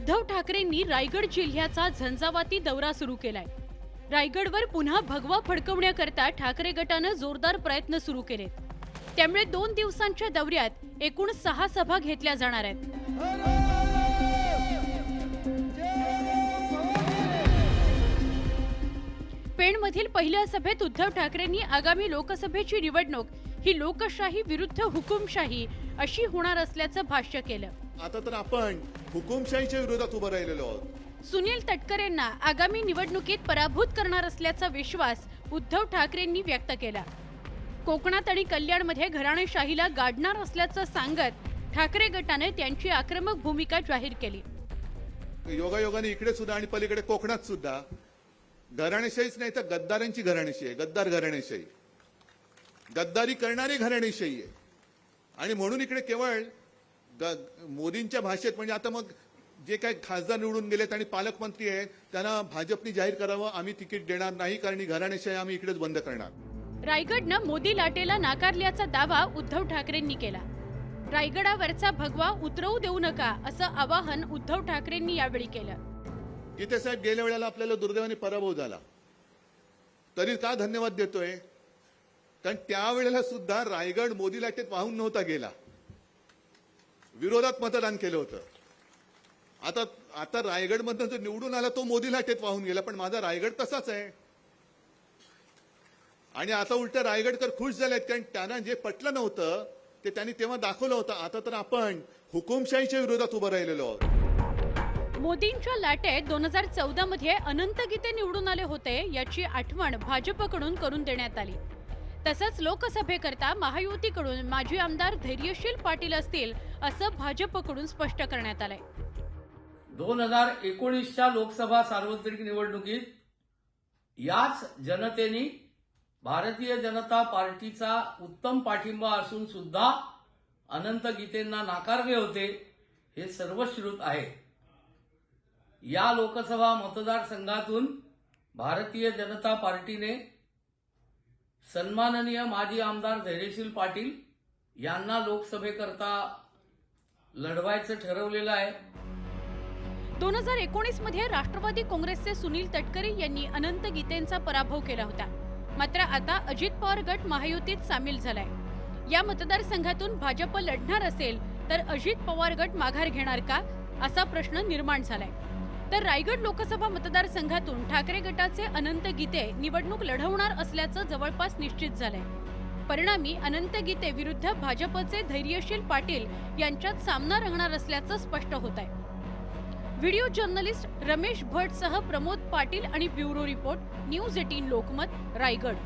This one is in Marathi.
उद्धव ठाकरेंनी रायगड जिल्ह्याचा झंझावाती दौरा सुरू केलाय. रायगडवर पुन्हा भगवा फडकवण्याकरता ठाकरे गटानं जोरदार प्रयत्न सुरू केलेत. त्यामुळे दोन दिवसांच्या दौऱ्यात एकूण सहा सभा घेतल्या जाणार आहेत. पेणमधील पहिल्या सभेत उद्धव ठाकरेंनी आगामी लोकसभेची निवडणूक ही लोकशाही विरुद्ध हुकुमशाही अशी होणार असल्याचं भाष्य केलं. आता तर आपण हुकुमशाहीच्या विरोधात उभं राहिलेलो आहोत. सुनील तटकरेंना आगामी निवडणुकीत पराभूत करणार असल्याचा विश्वास उद्धव ठाकरेंनी व्यक्त केला. कोकणात आणि कल्याणमध्ये घराणेशाहीला गाडणार असल्याचं सांगत ठाकरे गटाने त्यांची आक्रमक भूमिका जाहीर केली. योगायोगाने इकडे सुद्धा आणि पलीकडे कोकणात सुद्धा घराणेशाहीच नाही तर गद्दारांची घराणेशाही आहे. गद्दार घराणेशाही. गद्दारी करणारी घराणेशाही आहे. आणि म्हणून इकडे केवळ मोदींच्या भाषेत म्हणजे आता मग जे काही खासदार निवडून गेलेत आणि पालकमंत्री आहेत त्यांना भाजपनी जाहीर करावं आम्ही तिकीट देणार नाही कारण घराणेशाही आम्ही इकडेच बंद करणार. रायगडनं मोदी लाटेला नाकारल्याचा दावा उद्धव ठाकरेंनी केला. रायगडावरचा भगवा उतरवू देऊ नका असं आवाहन उद्धव ठाकरेंनी यावेळी केलं. गीते साहेब गेल्या वेळेला आपल्याला दुर्दैवाने पराभव झाला. तरी का धन्यवाद देतोय? कारण त्यावेळेला सुद्धा रायगड मोदी लाटेत वाहून नव्हता गेला. विरोधात मतदान केलं होतं. आता आता रायगडमधनं जो निवडून आला तो मोदी लाटेत वाहून गेला पण माझा रायगड तसाच आहे. आणि आता उलट रायगडकर खुश झालेत कारण त्यांना जे पटलं नव्हतं ते त्यांनी तेव्हा दाखवलं होतं. आता तर आपण हुकुमशाहीच्या विरोधात उभं राहिलेलो आहोत. मोदींच्या लाटेत दोन हजार चौदा मध्ये अनंत गीते निवडून आले होते याची आठवण भाजपकडून करून देण्यात आली. तसंच लोकसभेकरता महायुतीकडून माजी आमदार धैर्यशील पाटील असतील असं भाजपकडून स्पष्ट करण्यात आलंय. दोन हजार एकोणीसच्या लोकसभा सार्वत्रिक निवडणुकीत याच जनतेने भारतीय जनता पार्टीचा उत्तम पाठिंबा असून सुद्धा अनंत गीतेंना नाकारले होते हे सर्वश्रुत आहे. या लोकसभा मतदारसंघातून भारतीय जनता पार्टीने सन्माननीय माजी आमदार धैर्यशील पाटील यांना लोकसभेकरता लढवायचं ठरवलेलं आहे. दोन हजार एकोणीसमध्ये राष्ट्रवादी काँग्रेसचे सुनील तटकरे यांनी अनंत गीतेंचा पराभव केला होता. मात्र आता अजित पवार गट महायुतीत सामील झालाय. या मतदारसंघातून भाजप लढणार असेल तर अजित पवार गट माघार घेणार का? असा प्रश्न निर्माण झालाय. तर रायगड लोकसभा मतदारसंघातून ठाकरे गटाचे अनंत गीते निवडणूक लढवणार असल्याचं जवळपास निश्चित झालंय. परिणामी अनंत गीते विरुद्ध भाजपचे धैर्यशील पाटील यांच्यात सामना रंगणार असल्याचं स्पष्ट होत आहे व्हिडिओ जर्नलिस्ट रमेश भट सह प्रमोद पाटील आणि bureau report news eighteen Lokmat Raigad.